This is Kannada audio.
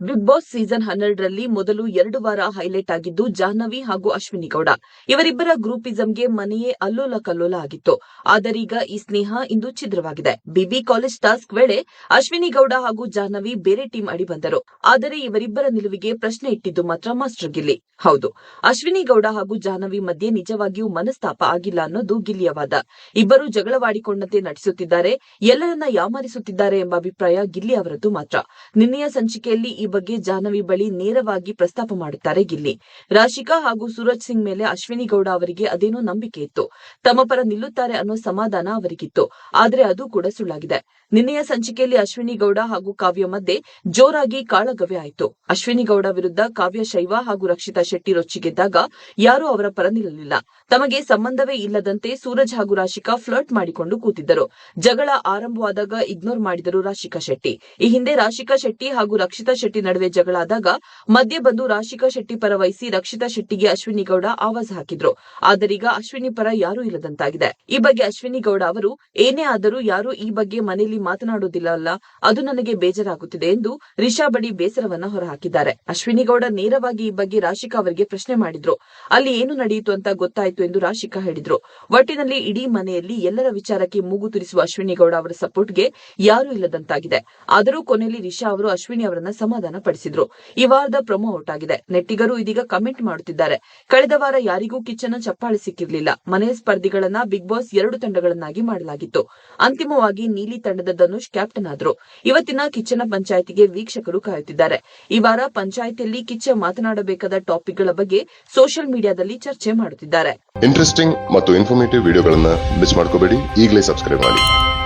ಬಿಗ್ ಬಾಸ್ ಸೀಸನ್ ಹನ್ನೆರಡರಲ್ಲಿ ಮೊದಲು ಎರಡು ವಾರ ಹೈಲೈಟ್ ಆಗಿದ್ದು ಜಾಹ್ನವಿ ಹಾಗೂ ಅಶ್ವಿನಿ ಗೌಡ. ಇವರಿಬ್ಬರ ಗ್ರೂಪಿಸಂಗೆ ಮನೆಯೇ ಅಲ್ಲೋಲ ಕಲ್ಲೋಲ ಆಗಿತ್ತು. ಆದರೀಗ ಈ ಸ್ನೇಹ ಇಂದು ಛಿದ್ರವಾಗಿದೆ. ಬಿಬಿ ಕಾಲೇಜ್ ಟಾಸ್ಕ್ ವೇಳೆ ಅಶ್ವಿನಿ ಗೌಡ ಹಾಗೂ ಜಾಹ್ನವಿ ಬೇರೆ ಟೀಮ್ ಅಡಿ ಬಂದರು. ಆದರೆ ಇವರಿಬ್ಬರ ನಿಲುವಿಗೆ ಪ್ರಶ್ನೆ ಇಟ್ಟಿದ್ದು ಮಾತ್ರ ಮಾಸ್ಟರ್ ಗಿಲ್ಲಿ. ಹೌದು, ಅಶ್ವಿನಿ ಗೌಡ ಹಾಗೂ ಜಾಹ್ನವಿ ಮಧ್ಯೆ ನಿಜವಾಗಿಯೂ ಮನಸ್ತಾಪ ಆಗಿಲ್ಲ ಅನ್ನೋದು ಗಿಲ್ಲಿಯ ವಾದ ಇಬ್ಬರು ಜಗಳವಾಡಿಕೊಂಡಂತೆ ನಟಿಸುತ್ತಿದ್ದಾರೆ, ಎಲ್ಲರನ್ನ ಯಾಮಾರಿಸುತ್ತಿದ್ದಾರೆ ಎಂಬ ಅಭಿಪ್ರಾಯ ಗಿಲ್ಲಿ ಅವರದ್ದು ಮಾತ್ರ. ನಿನ್ನೆಯ ಸಂಚಿಕೆಯಲ್ಲಿ ಈ ಬಗ್ಗೆ ಜಾಹ್ನವಿ ಬಳಿ ನೇರವಾಗಿ ಪ್ರಸ್ತಾಪ ಮಾಡುತ್ತಾರೆ ಗಿಲ್ಲಿ. ರಾಶಿಕಾ ಹಾಗೂ ಸೂರಜ್ ಸಿಂಗ್ ಮೇಲೆ ಅಶ್ವಿನಿ ಗೌಡ ಅವರಿಗೆ ಅದೇನೋ ನಂಬಿಕೆ ಇತ್ತು. ತಮ್ಮ ಪರ ನಿಲ್ಲುತ್ತಾರೆ ಅನ್ನೋ ಸಮಾಧಾನ ಅವರಿಗಿತ್ತು. ಆದ್ರೆ ಅದು ಕೂಡ ಸುಳ್ಳಾಗಿದೆ. ನಿನ್ನೆಯ ಸಂಚಿಕೆಯಲ್ಲಿ ಅಶ್ವಿನಿ ಗೌಡ ಹಾಗೂ ಕಾವ್ಯ ಮಧ್ಯೆ ಜೋರಾಗಿ ಕಾಳಗವೆ ಆಯಿತು. ಅಶ್ವಿನಿ ಗೌಡ ವಿರುದ್ಧ ಕಾವ್ಯ ಶೈವ ಹಾಗೂ ರಕ್ಷಿತಾ ಶೆಟ್ಟಿ ರೊಚ್ಚಿಗೆದ್ದಾಗ ಯಾರೂ ಅವರ ಪರ ನಿಲ್ಲಲಿಲ್ಲ. ತಮಗೆ ಸಂಬಂಧವೇ ಇಲ್ಲದಂತೆ ಸೂರಜ್ ಹಾಗೂ ರಾಶಿಕಾ ಫ್ಲರ್ಟ್ ಮಾಡಿಕೊಂಡು ಕೂತಿದ್ದರು. ಜಗಳ ಆರಂಭವಾದಾಗ ಇಗ್ನೋರ್ ಮಾಡಿದರು ರಾಶಿಕಾ ಶೆಟ್ಟಿ. ಈ ಹಿಂದೆ ರಾಶಿಕಾ ಶೆಟ್ಟಿ ಹಾಗೂ ರಕ್ಷಿತಾ ಶೆಟ್ಟಿ ನಡುವೆ ಜಗಳಾದಾಗ ಮಧ್ಯೆ ಬಂದು ರಾಶಿಕಾ ಶೆಟ್ಟಿ ಪರ ವಹಿಸಿ ರಕ್ಷಿತಾ ಶೆಟ್ಟಿಗೆ ಅಶ್ವಿನಿ ಗೌಡ ಆವಾಜ್ ಹಾಕಿದ್ರು. ಆದರೀಗ ಅಶ್ವಿನಿ ಪರ ಯಾರೂ ಇಲ್ಲದಂತಾಗಿದೆ. ಈ ಬಗ್ಗೆ ಅಶ್ವಿನಿ ಗೌಡ ಅವರು, ಏನೇ ಆದರೂ ಯಾರೂ ಈ ಬಗ್ಗೆ ಮನೆಯಲ್ಲಿ ಮಾತನಾಡುವುದಿಲ್ಲ ಅದು ನನಗೆ ಬೇಜಾರಾಗುತ್ತಿದೆ ಎಂದು ರಿಷಾ ಬಳಿ ಬೇಸರವನ್ನ ಹೊರಹಾಕಿದ್ದಾರೆ. ಅಶ್ವಿನಿ ಗೌಡ ನೇರವಾಗಿ ಈ ಬಗ್ಗೆ ರಾಶಿಕಾ ಅವರಿಗೆ ಪ್ರಶ್ನೆ ಮಾಡಿದ್ರು. ಅಲ್ಲಿ ಏನು ನಡೆಯಿತು ಅಂತ ಗೊತ್ತಾಯಿತು ಎಂದು ರಾಶಿಕಾ ಹೇಳಿದ್ರು. ಒಟ್ಟಿನಲ್ಲಿ ಇಡೀ ಮನೆಯಲ್ಲಿ ಎಲ್ಲರ ವಿಚಾರಕ್ಕೆ ಮೂಗು ತುರಿಸುವ ಅಶ್ವಿನಿ ಗೌಡ ಅವರ ಸಪೋರ್ಟ್ಗೆ ಯಾರೂ ಇಲ್ಲದಂತಾಗಿದೆ. ಆದರೂ ಕೊನೆಯಲ್ಲಿ ರಿಷಾ ಅವರು ಅಶ್ವಿನಿ ಅವರನ್ನ ಸಮಾಧಾನ ಪಡಿಸಿದ್ರು. ಈ ವಾರದ ಪ್ರೊಮೋ ಔಟ್ ಆಗಿದೆ ನೆಟ್ಟಿಗರು ಇದೀಗ ಕಮೆಂಟ್ ಮಾಡುತ್ತಿದ್ದಾರೆ. ಕಳೆದ ವಾರ ಯಾರಿಗೂ ಕಿಚ್ಚನ ಚಪ್ಪಾಳೆ ಸಿಕ್ಕಿರಲಿಲ್ಲ. ಮನೆ ಸ್ಪರ್ಧಿಗಳನ್ನ ಬಿಗ್ ಬಾಸ್ ಎರಡು ತಂಡಗಳನ್ನಾಗಿ ಮಾಡಲಾಗಿತ್ತು. ಅಂತಿಮವಾಗಿ ನೀಲಿ ತಂಡದ ಧನುಷ್ ಕ್ಯಾಪ್ಟನ್ ಆದ್ರು. ಇವತ್ತಿನ ಕಿಚ್ಚನ ಪಂಚಾಯಿತಿಗೆ ವೀಕ್ಷಕರು ಕಾಯುತ್ತಿದ್ದಾರೆ. ಈ ವಾರ ಪಂಚಾಯಿತಿಯಲ್ಲಿ ಕಿಚ್ಚ ಮಾತನಾಡಬೇಕಾದ ಟಾಪಿಕ್ಗಳ ಬಗ್ಗೆ ಸೋಷಿಯಲ್ ಮೀಡಿಯಾದಲ್ಲಿ ಚರ್ಚೆ ಮಾಡುತ್ತಿದ್ದಾರೆ. ಇಂಟ್ರೆಸ್ಟಿಂಗ್ ಮತ್ತು ಇನ್ಫಾರ್ಮೇಟಿವ್ ವಿಡಿಯೋಗಳನ್ನ ಮಿಸ್ ಮಾಡ್ಕೋಬೇಡಿ. ಈಗಲೇ ಸಬ್ಸ್ಕ್ರೈಬ್ ಮಾಡಿ.